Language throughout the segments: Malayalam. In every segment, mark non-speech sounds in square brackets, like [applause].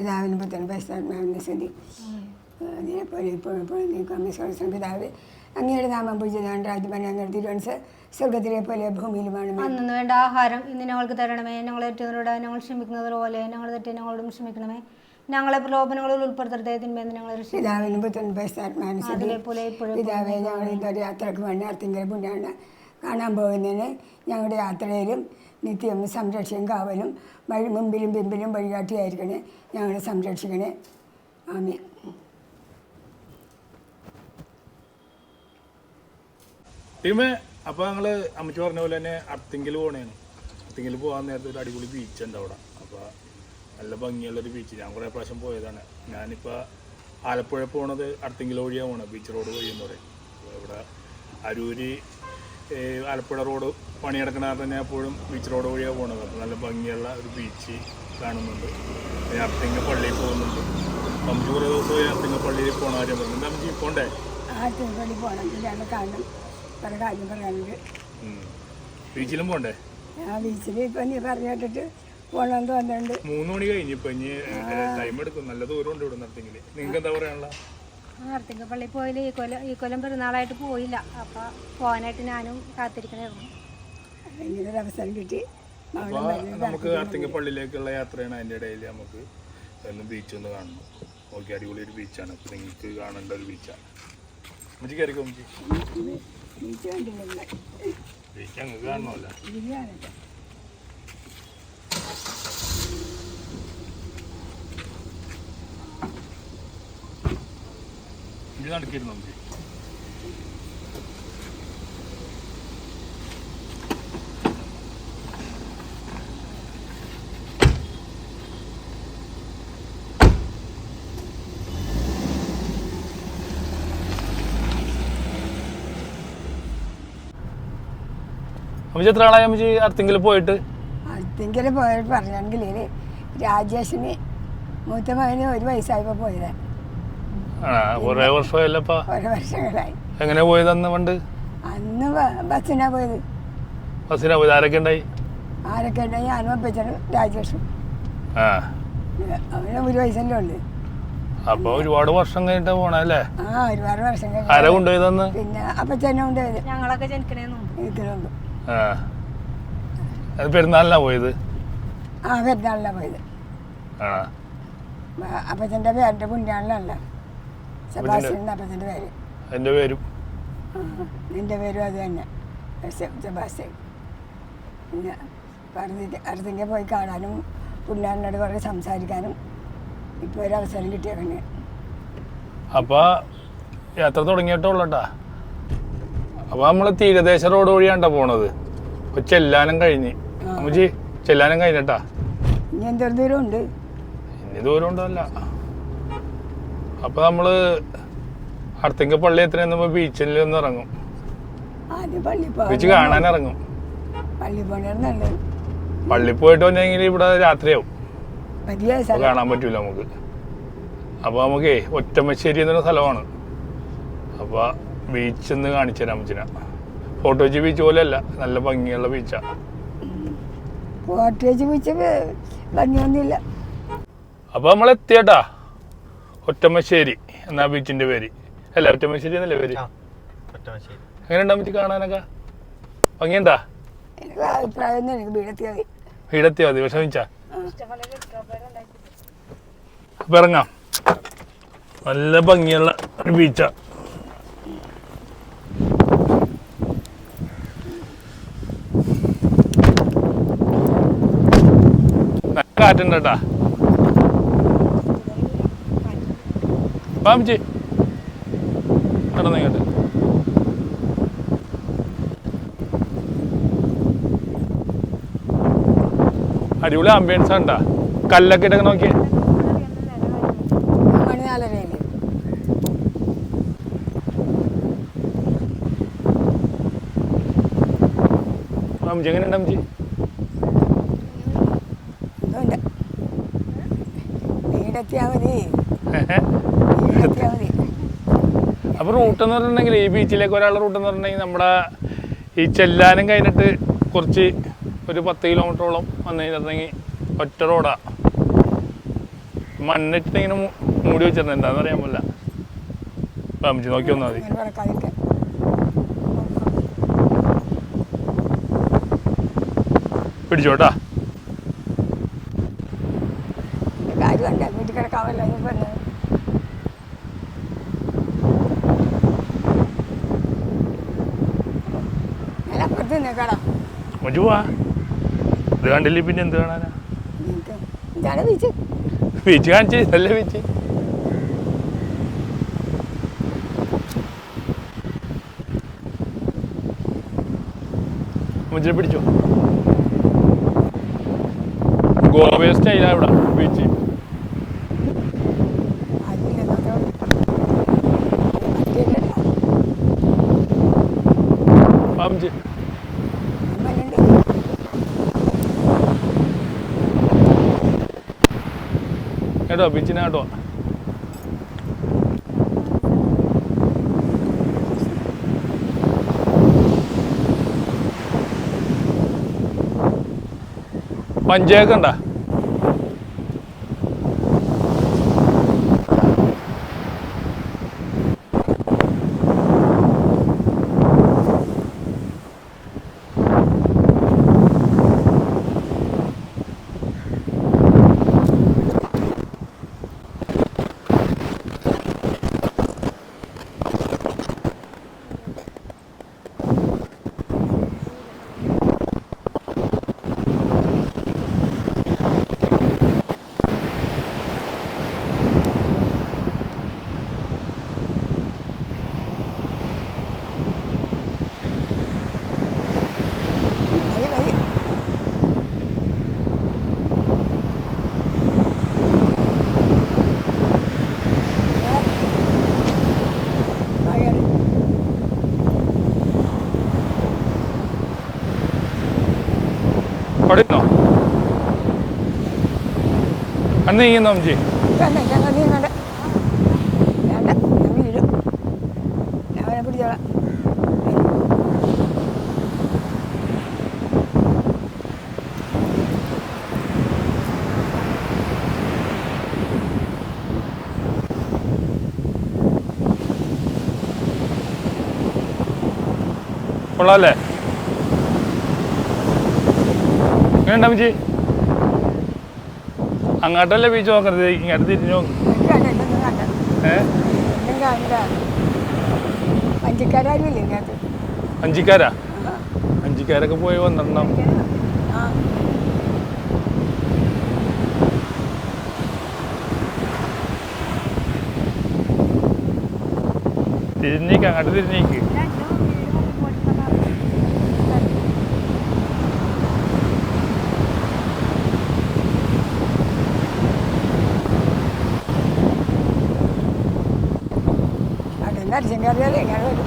പിതാവിന് പുത്രൻ പരിശുദ്ധാത്മാവിന്റെ സ്ഥിതി അതിനെപ്പോലെ ഇപ്പോഴും ഇപ്പോഴും നീക്കം പിതാവ് അങ്ങയുടെ നാമം പൂജിതാണ് രാജ്യഭരണം നിർത്തിയിട്ട് സ്വർഗത്തിലെ പോലെ ഭൂമിയിലുമാണ് അന്നു വേണ്ട ആഹാരം ഇന്ന് ഞങ്ങൾക്ക് തരണമേ. ഞങ്ങളെ തെറ്റുന്നവരോട് ഞങ്ങൾ ക്ഷമിക്കുന്നത് പോലെ ഞങ്ങൾ തെറ്റി ഞങ്ങളോടും ക്ഷമിക്കണമേ. ഞങ്ങളെ പ്രലോഭനങ്ങളിൽ ഉൾപ്പെടുത്തരുതേ. തിന്മേന്ന് ഞങ്ങളെ പിതാവിനും പുത്രൻ പരിശുദ്ധാത്മാവിന്റെ സ്ഥിതി അതിലെ പോലെ ഇപ്പോഴും പിതാവെ ഞങ്ങൾ ഇതൊരു യാത്രയ്ക്ക് വേണ്ടി അർത്തിങ്കൽ പുണ്യാണ് കാണാൻ പോകുന്നതിന് ഞങ്ങളുടെ യാത്രയിലും നിത്യം സംരക്ഷയും കാവലും വഴി മുമ്പിലും പിമ്പിലും വഴികാട്ടിയായിരിക്കണേ. ഞങ്ങളെ സംരക്ഷിക്കണേ. ആമേ. ടീമേ അപ്പോൾ ഞങ്ങൾ അമ്മച്ചി പറഞ്ഞ പോലെ തന്നെ അർത്തിങ്കിൽ പോണേണ് അർത്തിങ്കിൽ പോകാൻ നേരത്തെ ഒരു അടിപൊളി ബീച്ച് ഉണ്ട് അവിടെ. അപ്പൊ നല്ല ഭംഗിയുള്ളൊരു ബീച്ച് ഞാൻ കുറേ പ്രാവശ്യം പോയതാണ്. ഞാനിപ്പോൾ ആലപ്പുഴ പോണത് അർത്തിങ്കിൽ വഴിയാണ് പോണത്. ബീച്ച് റോഡ് വഴി എന്ന് പറയും. ഇവിടെ അരൂര് ആലപ്പുഴ റോഡ് പണിയെടുക്കണ തന്നെ എപ്പോഴും ബീച്ച് റോഡ് വഴിയാണ് പോണത്. അപ്പോൾ നല്ല ഭംഗിയുള്ള ഒരു ബീച്ച് കാണുന്നുണ്ട്. പിന്നെ അർത്തിങ്ങ പള്ളിയിൽ പോകുന്നുണ്ട്. നമുക്ക് കുറേ ദിവസമായി അർത്തിങ്ങ പള്ളിയിൽ പോകണ കാര്യം പറഞ്ഞു. നമുക്ക് പോണ്ടേ? ആർത്തിങ്കൽ പള്ളി പോകണം ഇതാണ് കാണണം. പല കാര്യം പറയാനുണ്ട്. ഉം. ബീച്ചിലും പോണ്ടേ? ആ ബീച്ചിൽ ഇപ്പം നീ പറഞ്ഞു കേട്ടിട്ട് പോകണമെന്ന് തോന്നുന്നുണ്ട്. മൂന്ന് മണി കഴിഞ്ഞ് ഇപ്പൊ ഇനി ടൈം എടുക്കും. നല്ല ദൂരം ഉണ്ട് ഇവിടെ നിർത്തിങ്ങിൽ നിങ്ങൾക്ക് എന്താ പറയാനുള്ള ആർത്തിങ്ക പള്ളി പോയില്ല ഈ കൊല്ലം ഈ കൊല്ലം പെരുന്നാളായിട്ട് പോയില്ല. അപ്പൊ പോകാനായിട്ട് ഞാനും കാത്തിരിക്കണായിരുന്നു. ഇങ്ങനെ ഒരു അവസരം കിട്ടി നമുക്ക് ആർത്തിങ്ക പള്ളിയിലേക്കുള്ള യാത്രയാണ് അതിന്റെ ഇടയിൽ നമുക്ക് എല്ലാം ബീച്ച് ഒന്ന് കാണണം. ഓക്കെ അടിപൊളി ഒരു ബീച്ചാണ് നിങ്ങൾക്ക് കാണേണ്ട ഒരു ബീച്ചാണ് കയറിക്കോ നമുക്ക് ബീച്ച് അങ്ങ് കാണണമല്ല. ഇത് നടക്കിയിരുന്നു നമുക്ക് പോയിട്ട്? പോയിട്ട് പറഞ്ഞെങ്കിൽ രാജേഷിന് മൂത്ത മകന് ഒരു വയസ്സായപ്പോൾ പോയത്. ആ കുറേ വർഷമായല്ലപ്പാ. ഓരോ വർഷങ്ങളായി. എങ്ങനെ പോയത് അന്ന് പണ്ട്? അന്ന് ബസ്സിനാ പോയത്. ബസ്സിനാ പോയത്. ആരൊക്കെ ഉണ്ടായി? ആരൊക്കെ ഉണ്ടായി? ഞാനും അപ്പച്ചനും രാജേഷും. ആ. അവന് ഒരു വയസ്സല്ലേ ഉള്ളു. അപ്പൊ ഒരുപാട് വർഷം കഴിഞ്ഞിട്ട് പോണല്ലേ ആ ഒരുപാട് വർഷം കഴിഞ്ഞു. ആരാ കൊണ്ടുപോയതന്ന് പിന്നെ അപ്പച്ചനെ കൊണ്ടുപോയത്. ഞങ്ങളൊക്കെ ജനിക്കണേന്നു ആ. അത് പെരുന്നാളിനാ പോയത്? ആ പെരുന്നാളിനാ പോയത്. ആ. അപ്പച്ചന്റെ പേരിന്റെ പുണ്യാളിലല്ല സെബാസ്റ്റ്യൻ അപ്പച്ചന്റെ പേര്? എന്റെ പേരും. ആ, നിന്റെ പേരും അത് തന്നെ. സെബാസ്റ്റ്യൻ. പിന്നെ അടുത്തേക്ക് പോയി കാണാനും പുണ്യാളിനോട് കുറേ സംസാരിക്കാനും ഇപ്പൊ ഒരു അവസരം കിട്ടിയേക്കണേ അപ്പൊ യാത്ര തുടങ്ങിയിട്ടുള്ളട്ടാ അപ്പൊ നമ്മൾ തീരദേശ റോഡ് വഴിയാണ്ടാ പോണത്. ചെല്ലാനും ചെല്ലാനം കഴിഞ്ഞ്. അമ്മച്ചി ചെല്ലാനം കഴിഞ്ഞിട്ടാ? ഇനി എന്തൊരു ദൂരം ഉണ്ട് ഇനി ദൂരം ഉണ്ടല്ല അപ്പൊ നമ്മൾ അടുത്തേക്ക് പള്ളി എത്ര ബീച്ചിൽ ഒന്ന് ഇറങ്ങും. ബീച്ച് കാണാൻ ഇറങ്ങും. പള്ളി പോയിട്ട് വന്നെങ്കിൽ ഇവിടെ രാത്രിയാവും. കാണാൻ പറ്റൂല നമുക്ക്. അപ്പൊ നമുക്കേ ഒറ്റമശ്ശേരി എന്നൊരു സ്ഥലമാണ്. അപ്പൊ ബീച്ച് ഒന്ന് കാണിച്ചു തരാം അമ്മച്ചിനെ. ഫോട്ടോജി ബീച്ച് പോലെയല്ല നല്ല ഭംഗിയുള്ള ബീച്ചാ കോട്ടേജ് ബീച്ച് ഭംഗിയൊന്നുമില്ല. അപ്പൊ നമ്മൾ എത്തിയട്ടാ ഒറ്റമശ്ശേരി എന്നാ ബീച്ചിന്റെ പേര്. അല്ല ഒറ്റമശ്ശേരി എന്നല്ലേ പേര്? എങ്ങനെയുണ്ടാ അമ്മച്ചി കാണാനൊക്കെ? ഭംഗിയുണ്ടാ? വീടെത്തിയാ മതി. വിഷമിച്ചാ. അപ്പൊ ഇറങ്ങാം. നല്ല ഭംഗിയുള്ള ഒരു ബീച്ചാ. കാറ്റുണ്ട് കേട്ടാ. പാമിച്ചി നടന്നിങ്ങോട്ട്. അടിപൊളി ആംബിയൻസ് ഉണ്ടാ കല്ലൊക്കെ ഇട്ടൊക്കെ നോക്കിയേ അമ്മച്ചി എങ്ങനെയുണ്ട് അമ്മച്ചി ഒന്നുമില്ല വീടെത്തിയാൽ മതി വീടെത്തിയാൽ മതി അപ്പോൾ റൂട്ട് എന്ന് പറഞ്ഞിട്ടുണ്ടെങ്കിൽ ഈ ബീച്ചിലേക്ക് ഒരാളുടെ റൂട്ട് എന്ന് പറഞ്ഞിട്ടുണ്ടെങ്കിൽ നമ്മുടെ ഈ ചെല്ലാനം കഴിഞ്ഞിട്ട് കുറച്ച് ഒരു പത്ത് കിലോമീറ്ററോളം വന്നു കഴിഞ്ഞിട്ടുണ്ടെങ്കിൽ ഒറ്റ റോഡാണ് മണ്ണിട്ട് ഇങ്ങനെ മൂടി വെച്ചിട്ടുണ്ട്. എന്താണെന്ന് അറിയാൻ പറ്റില്ല. അപ്പം അമ്മച്ചി നോക്കി വന്നാൽ മതി. പിടിച്ചോട്ടാ. കാര്യം കണ്ട വീട്ടിൽ കിടക്കാമല്ലോ അപ്പുറത്ത് നിന്നേക്കാടാ അമ്മച്ചി പോവാ. ഇത് കണ്ടില്ലേ പിന്നെ എന്ത് കാണാനാ? ഇതാണ് ബീച്ച്. ബീച്ച് കാണിച്ച് ഇതല്ലേ ബീച്ച്. മുജിനെ പിടിച്ചോ. ഗോവ സ്റ്റൈലാ ഇവിടെ ബീച്ച്. അതില്ല മറ്റേ അമ്മച്ചി അമ്മയുണ്ട് കേട്ടോ ബിച്ചിനാട്ടോ കേട്ടോ. പഞ്ചായത്ത് ഉണ്ടാ മതി മതി ആയാണ് ഇരുന്നോ അന്ന് നീങ്ങുന്നോ അമ്മച്ചി വേണ്ട ഞങ്ങൾ നീങ്ങണ്ട ഉണ്ടാവും ചേ അങ്ങോട്ടല്ലേ ബീച്ച് നോക്കരുത് ഇങ്ങോട്ട് തിരിഞ്ഞു അഞ്ചിക്കാരാ. അഞ്ചിക്കാരൊക്കെ പോയി വന്നിട്ടുണ്ടാവും ആ തിരിഞ്ഞേക്ക് അങ്ങോട്ട് തിരിഞ്ഞേക്ക് അവിടെ നിന്ന് അരിശം കയറിയാലേ ഇങ്ങനെ വരും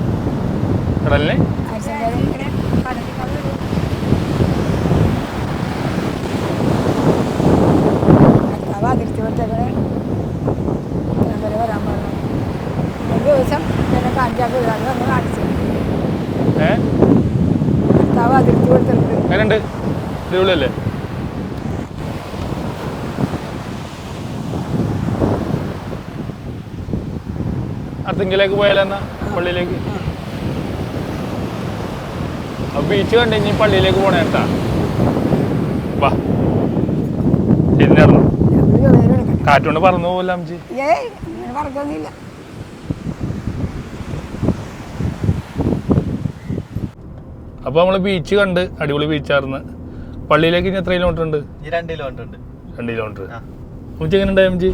കടലിനെ? അരിശം കയറി ഇങ്ങനെ കടലിൽ വരും കർത്താവ് അതിർത്തി കൊടുത്തേക്കണേ വരെ വരാൻ പറഞ്ഞു. ഒരു ദിവസം എന്നെ കാണിക്കാൻ വീടാണ് വന്ന് കാണിച്ചു. കർത്താവ് അതിർത്തി കൊടുത്തിട്ടുണ്ട് അടിപൊളിയല്ലേ? അർത്തിങ്കിലേക്ക് പോയാലെന്നാ? പള്ളിയിലേക്ക്? ബീച്ച് കണ്ട് ഇനി പള്ളിയിലേക്ക് പോണേ കേട്ടാ. വാ. തിരിഞ്ഞിറങ്ങും കാറ്റുകൊണ്ട് പറന്നു പോകില്ല അമ്മച്ചി? അപ്പൊ നമ്മൾ അപ്പോൾ നമ്മൾ ബീച്ച് കണ്ട് അടിപൊളി ബീച്ചായിരുന്നു പള്ളിയിലേക്ക് ഇനി എത്ര കിലോമീറ്റർ ഉണ്ട്? രണ്ട് കിലോമീറ്റർ ഉണ്ട്. രണ്ട് കിലോമീറ്റർ. അമ്മച്ചി എങ്ങനെ ഉണ്ടായി അമ്മച്ചി?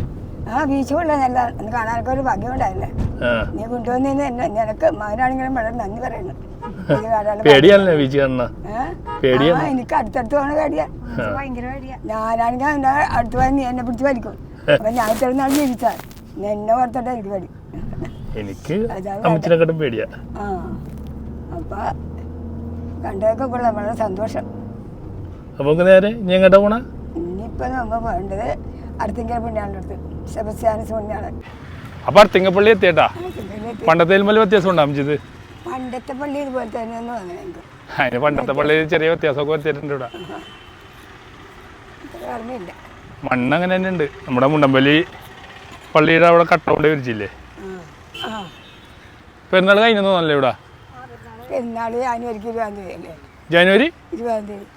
ആ ബീച്ച് കൊള്ളാനല്ല നല്ല കാണാനൊക്കെ ഒരു ഭാഗ്യം ഉണ്ടായില്ലേ നീ കൊണ്ടുവന്നതിന് എന്നെ നിനക്ക് മകനാണെങ്കിലും വളരെ നന്ദി പറയുന്നു പേടിയാണല്ലേ? പേടിയാണ്. എനിക്ക് അടുത്തടുത്ത് പോണ പേടിയാ. ഞാനാണെങ്കിൽ അടുത്ത് പോയി നീ എന്നെ പിടിച്ച് വലിക്കും. അപ്പൊ ഞാൻ ഇത്രനാൾ ജീവിച്ചാൽ എന്നെ ഓർത്തിട്ട് എനിക്ക് പേടി. എനിക്ക് അമ്മച്ചിനെക്കാട്ടും പേടിയാ. ആ. അപ്പൊ കണ്ടതൊക്കെ കൊള്ളാം. വളരെ സന്തോഷം. നമുക്ക് നേരെ ഇനി എങ്ങോട്ടാ പോണേ? ഇനിയിപ്പോ നമ്മ വേണ്ടത് അടുത്തെങ്കിലും പുണ്യാളുടെ അടുത്ത്. സെബസ്ത്യാനസ് അപ്പോൾ തിങ്ങപ്പള്ളി എത്തിയേട്ടാ? പണ്ടത്തെ മല വ്യത്യാസം ഉണ്ടാവും ചെയ്ത് പണ്ടത്തെ പള്ളി ഇതുപോലെ തന്നെ അതിന് പണ്ടത്തെ പള്ളിയിൽ ചെറിയ വ്യത്യാസമൊക്കെ വരുത്തിയിട്ടുണ്ട് ഇവിടെ. മണ്ണ് അങ്ങനെ തന്നെ ഉണ്ട്. നമ്മുടെ മുണ്ടമ്പലി പള്ളിയുടെ അവിടെ കട്ടൗണ്ട് വിരിച്ചില്ലേ? പെരുന്നാൾ കഴിഞ്ഞു തോന്നല്ലേ ഇവിടെ? പെരുന്നാൾ ജാനുവരിക്ക് ഇരുപതാം തീയതി അല്ലേ? ജനുവരി? ഇരുപതാം തീയതി.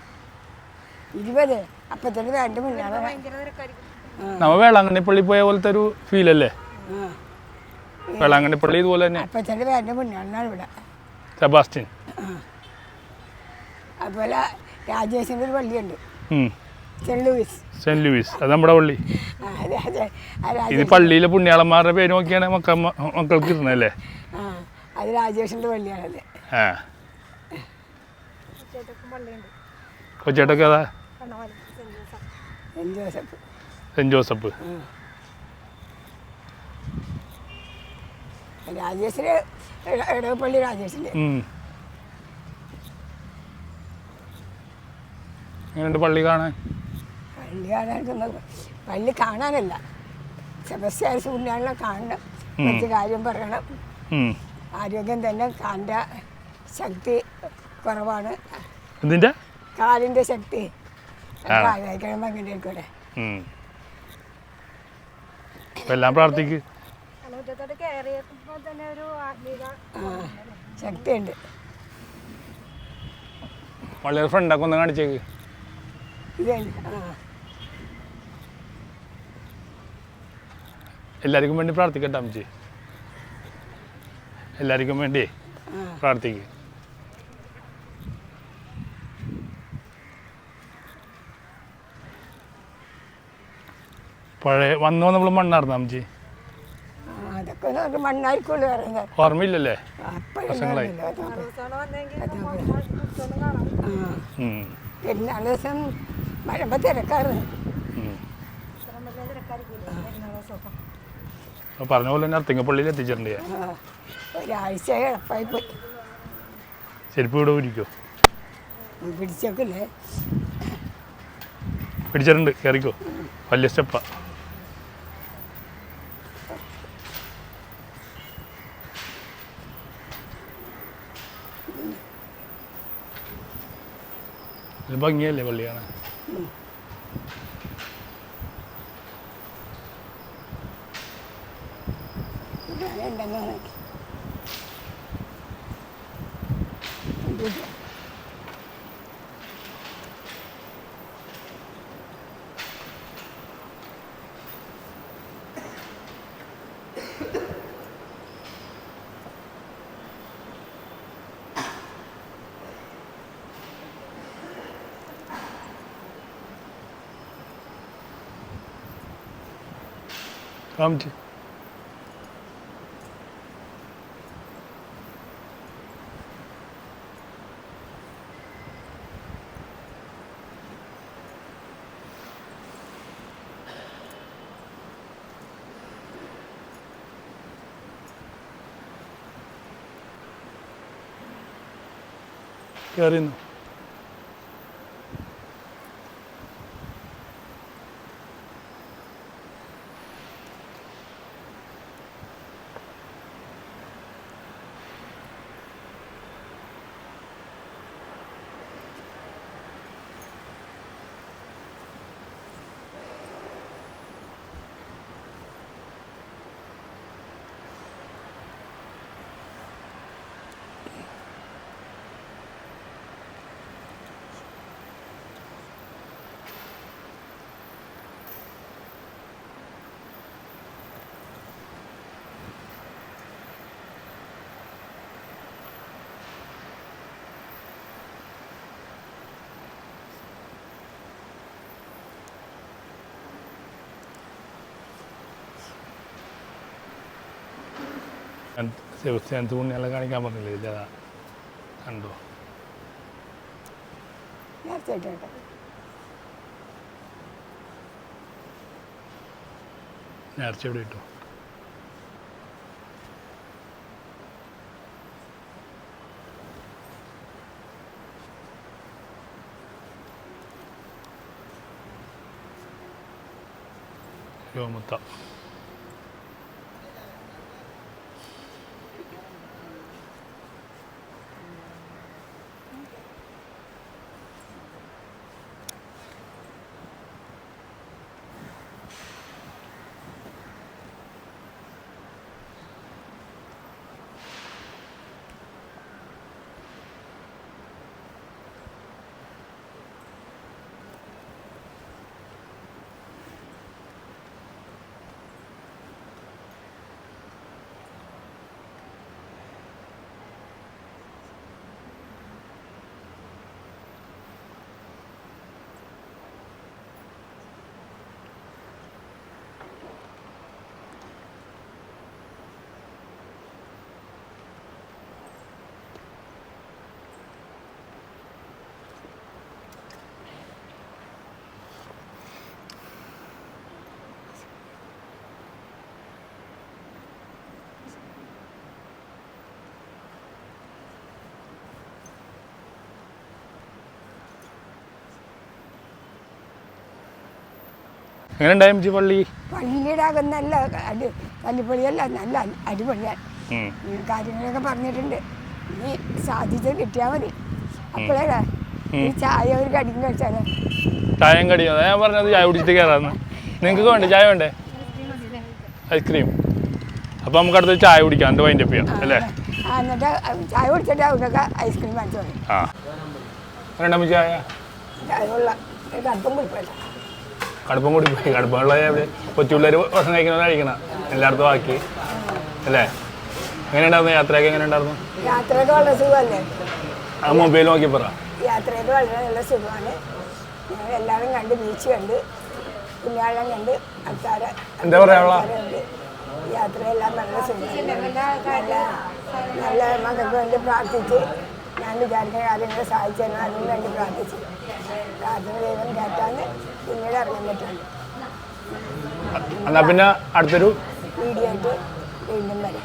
ഇരുപത്. അപ്പം തന്നെ രണ്ട് നമ്മ വേളാങ്കണ്ണി പള്ളി പോയ പോലത്തെ ഒരു ഫീൽ ആ വേളാങ്കണ്ണി പള്ളി ഇതുപോലെ തന്നെ. അപ്പച്ചന്റെ പേരന്റെ മുന്നാണ് ഇവിടെ സെബാസ്റ്റ്യൻ. അതുപോലെ രാജേഷിന്റെ ഒരു പള്ളിയുണ്ട്. Saint Louis. Saint Louis. അത് നമ്മുടെ പള്ളി. ഇത് പള്ളിയിലെ പുണ്യാളന്മാരുടെ പേര് നോക്കിയാണ് മക്ക മക്കൾക്ക് ഇരുന്നല്ലേ അത് രാജേഷിന്റെ പള്ളിയാണല്ലേ ആ. കൊച്ചേട്ടൊക്കെ അതാ സെന്റ് ജോസഫ്. Saint Joseph. രാജേഷിന് ഇട- ഇടവപ്പള്ളി രാജേഷിന്റെ. എങ്ങനെയുണ്ട് പള്ളി കാണാൻ? പള്ളി കാണാൻ പള്ളി കാണാനല്ല. സെബസ്ത്യാൻ സൂര്യാളിനെ കാണണം. കുറച്ച് കാര്യം പറയണം. ആരോഗ്യം തന്നെ കാലിന്റെ ശക്തി കുറവാണ്. എന്തിന്റെ കാലിന്റെ ശക്തി. ആ. പ്രായമായിക്കഴിയുമ്പോൾ അങ്ങനെ ആയിക്കോട്ടെ എല്ലാം പ്രാർത്ഥിക്ക്. മുറ്റത്തോട്ട് കയറിയപ്പോൾ തന്നെ ഒരു ആത്മീക [coughs] ശക്തിയുണ്ട്. വളരെ ഫ്രണ്ടൊക്കെ ഒന്ന് കാണിച്ചേക്ക്. എല്ലാവർക്കും വേണ്ടി പ്രാർത്ഥിക്കട്ടെ അമ്മച്ചി? എല്ലാവർക്കും വേണ്ടി ആ. പ്രാർത്ഥിക്ക്. പഴയ വന്നു നമ്മൾ മണ്ണായിരുന്നു അമ്മച്ചി? ഒരു മണ്ണായിരിക്കുള്ളൂ പറയുന്നത്. ഓർമ്മയില്ലല്ലേ? വർഷങ്ങളായി. പെരുന്നാൾ ദിവസം പറഞ്ഞ പോലെ തന്നെ അർത്തിങ്ങപ്പള്ളിയിൽ എത്തിച്ചിട്ടുണ്ട് ഒരാഴ്ച എളുപ്പമായി പോയി. ചെരുപ്പ് ഇവിടെ ഇരിക്കോ? പിടിച്ചേക്കില്ലേ? പിടിച്ചിട്ടുണ്ട് കേറിക്കോ. വലിയ സ്റ്റെപ്പാ. ഇത് ഭംഗിയല്ലേ പള്ളി കാണാൻ ഉണ്ടെന്നാണ് കാമിച്ച് കയറിന്നു സെബസ്ത്യാനത്ത് പുണ്യാളെ കാണിക്കാൻ പറഞ്ഞില്ലേ ഇല്ല കണ്ടോ? നേർച്ച എവിടെ ഇട്ടു. രോമത്ത. എങ്ങനെ ഉണ്ടായി അമ്മച്ചി പള്ളി? അകം നല്ല അടി പള്ളിപ്പള്ളിയല്ല നല്ല അടിപൊളിയാണ് കാര്യങ്ങളൊക്കെ പറഞ്ഞിട്ടുണ്ട്. ഇനി സാധിച്ചത് കിട്ടിയാൽ മതി. അപ്പോഴേ ചായ ഒരു കടിക്കും കഴിച്ചാലേ? ചായയും കടിയോ. അതാ ഞാൻ പറഞ്ഞത് ചായ കുടിച്ചിട്ട് കയറാന്ന് നിങ്ങൾക്ക് വേണ്ടേ? ചായ വേണ്ടേ? ഐസ്ക്രീം. അപ്പൊ നമുക്ക് അടുത്ത് ചായ കുടിക്കാം വൈൻഡ് വൈൻഡപ്പ് ചെയ്യാം അല്ലേ? എന്നിട്ട് ചായ കുടിച്ചിട്ട് അവർക്കൊക്കെ ഐസ്ക്രീം വാങ്ങിച്ചു. ആ. രണ്ടാമത് ചായ. ചായ ഒരു കടുപ്പം കുടിപ്പല്ല കടുപ്പം കൂടി പോയി. കടുപ്പമുള്ള കൊച്ചുപിള്ളേർ ഭക്ഷണം കഴിക്കുന്നത് കഴിക്കണം. എല്ലായിടത്തും ആക്കി. അല്ലേ? എങ്ങനെ ഉണ്ടായിരുന്നു യാത്രയൊക്കെ? എങ്ങനെ ഉണ്ടായിരുന്നു യാത്രയൊക്കെ വളരെ സുഖമല്ലേ? ആ മൊബൈൽ നോക്കി പറ. യാത്രയൊക്കെ വളരെ നല്ല സുഖമാണ്. എല്ലാവരും കണ്ട് ബീച്ച് കണ്ട് കുഞ്ഞാളം കണ്ട് ആൾക്കാരെ എന്താ പറയാനുള്ള യാത്രയെല്ലാം നല്ല സുഖം നല്ല നല്ല മക്കൾക്ക് വേണ്ടി പ്രാർത്ഥിച്ച് ഞാൻ വിചാരിക്കുന്ന കാര്യം സാധിച്ചു തരണം അതിന് വേണ്ടി പ്രാർത്ഥിച്ചു. പ്രാർത്ഥന ദൈവം കേട്ടാന്ന് പിന്നീട് അറിയാൻ പറ്റുള്ളൂ. പിന്നെ അടുത്തൊരു വീഡിയോ ആയിട്ട് വീണ്ടും വരാം.